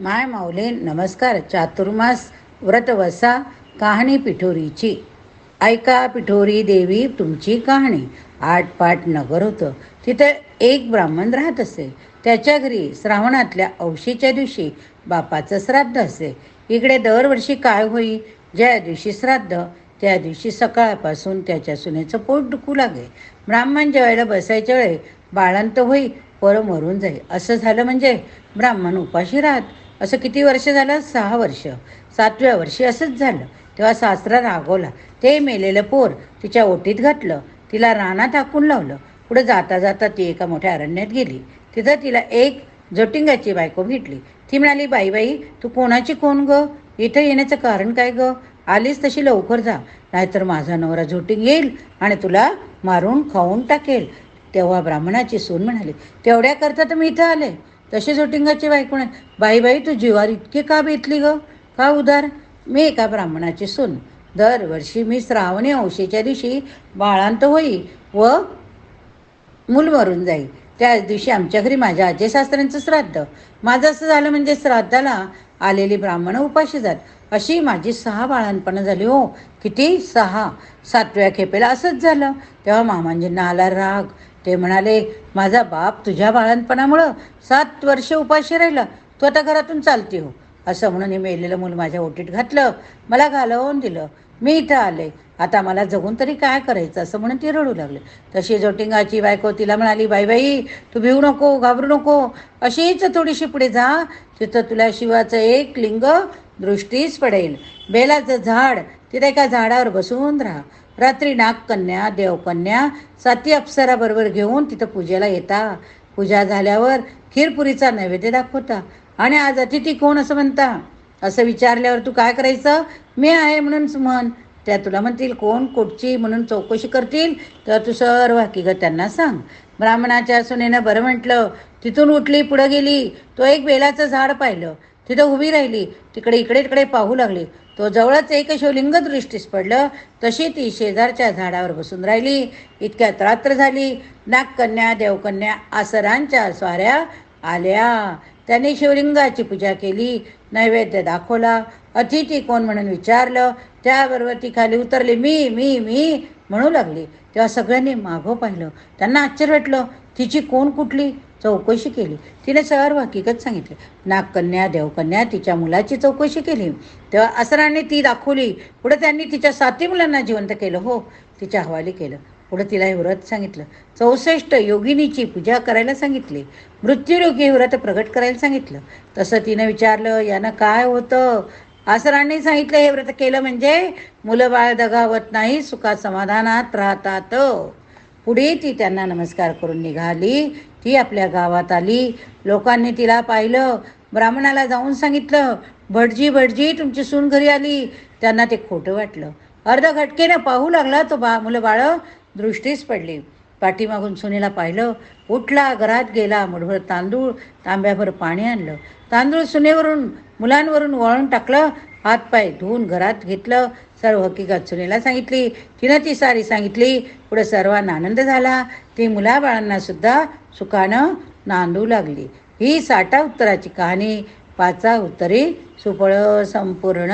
माय माऊली नमस्कार. चातुर्मास व्रतवसा कहाणी पिठोरीची. ऐका पिठोरी देवी तुमची कहाणी. आटपाट नगर होतं. तिथं एक ब्राह्मण राहत असे. त्याच्या घरी श्रावणातल्या औशीच्या दिवशी बापाचं श्राद्ध असे. इकडे दरवर्षी काय होई? ज्या दिवशी श्राद्ध त्या दिवशी सकाळपासून त्याच्या सुनेचं पोट दुखू लागे. ब्राह्मण जेवायला बसायच्या वेळी बाळांत होई पर मरून जाई. असं झालं म्हणजे ब्राह्मण उपाशी राहत. असं किती वर्ष झालं? सहा वर्ष. सातव्या वर्षी असंच झालं. तेव्हा सासरा रागवला. ते मेलेलं पोर तिच्या ओटीत घातलं. तिला रानात हाकून लावलं. पुढे जाता जाता ती एका मोठ्या अरण्यात गेली. तिथं तिला एक जोटिंगाची बायको भेटली. ती म्हणाली बाई बाई तू कोणाची कोण ग? इथं येण्याचं कारण काय ग? आलीस तशी लवकर जा. नाहीतर माझा नवरा झोटिंग येईल आणि तुला मारून खाऊन टाकेल. तेव्हा ब्राह्मणाची सून म्हणाली तेवढ्या करता तर मी इथं आले. तशी झोटिंगाची बायको नाही. बाई बाई तू जीवार इतकी का बेतली ग? का उदार? मी एका ब्राह्मणाची सून. दरवर्षी मी श्रावणी अंशीच्या दिवशी बाळांत होई व मूल मरून जाई. त्याच दिवशी आमच्या घरी माझ्या आजेसास्त्र्यांचं श्राद्ध. माझं असं झालं म्हणजे श्राद्धाला आलेली ब्राह्मण उपाशी जात. अशी माझी सहा बाळांपणं झाली हो. किती? सहा. सातव्या खेपेला असंच झालं. तेव्हा मामांजींना आला राग. ते म्हणाले माझा बाप तुझ्या बाळांपणामुळं सात वर्ष उपाशी राहिला. तू आता घरातून चालते हो. असं म्हणून हे मेलेलं मूल माझ्या ओटीत घातलं. मला घालवून दिलं. मी इथं आले. आता मला जगून तरी काय करायचं? असं म्हणून ती रडू लागले. तशी जोटिंगाची बायको तिला म्हणाली बाई बाई तू भिवू नको घाबरू नको. अशीच थोडीशी पुढे जा. तिथं तुला शिवाचं एक लिंग दृष्टीच पडेल. बेलाचं झाड. तिथे एका झाडावर बसून राहा. रात्री नागकन्या देवकन्या साती अप्सराबरोबर घेऊन तिथं पूजेला येता. पूजा झाल्यावर खीरपुरीचा नैवेद्य दाखवता. आणि आज अतिथी कोण असं म्हणता? असं विचारल्यावर तू काय करायचं? मी आहे म्हणून म्हण त्या तुला म्हणतील कोण? कुठची? म्हणून चौकशी करतील? तर तू सर्व हकीकत त्यांना सांग. ब्राह्मणाच्या सुनेनं बरं म्हटलं तिथून उठली पुढं गेली. तो एक बेलाचं झाड पाहिलं. तिथं उभी राहिली तिकडे इकडे तिकडे पाहू लागली. तो जवळच एक शिवलिंग दृष्टीस पडलं तशी ती शेजारच्या झाडावर बसून राहिली. इतक्यात रात्र झाली. नागकन्या देवकन्या आसरांच्या स्वाऱ्या आल्या. त्यांनी शिवलिंगाची पूजा केली नैवेद्य दाखवला. अतिथी कोण म्हणून विचारलं त्याबरोबर ती खाली उतरली मी मी मी म्हणू लागली. तेव्हा सगळ्यांनी मागं पाहिलं. त्यांना आश्चर्य वाटलं तिची कोण कुठली? चौकशी केली. तिने सर्व हकीकत सांगितली. नागकन्या देवकन्या तिच्या मुलाची चौकशी केली. तेव्हा असराने ती दाखवली. पुढे त्यांनी तिच्या साती मुलांना जिवंत केलं. हो तिच्या हवाली केलं. पुढे तिला हे व्रत सांगितलं. चौसष्ट योगिनीची पूजा करायला सांगितली. मृत्यूरोगी व्रत प्रगट करायला सांगितलं. तसं तिनं विचारलं यानं काय होतं? आसरांनी सांगितलं हे व्रत केलं म्हणजे मुलं बाळ दगावत नाही सुखा समाधानात राहतात. पुढे ती त्यांना नमस्कार करून निघाली. ती आपल्या गावात आली. लोकांनी तिला पाहिलं. ब्राह्मणाला जाऊन सांगितलं भटजी भटजी तुमची सून घरी आली. त्यांना ते खोटं वाटलं. अर्ध घटकेनं पाहू लागला तो बा मुलं बाळं. दृष्टीच पडली. पाठीमागून सुनेला पाहिलं. उठला घरात गेला मुठभर तांदूळ तांब्याभर पाणी आणलं. तांदूळ सुनेवरून मुलांवरून वळून टाकलं. हातपाय धुवून घरात घेतलं. सर्व हकीकत सुनेला सांगितली. तिनं ती सारी सांगितली. पुढे सर्वांना आनंद झाला. ती मुलाबाळांना सुद्धा सुखानं नांदू लागली. ही साठा उत्तराची कहाणी पाचा उत्तरी सुफळ संपूर्ण.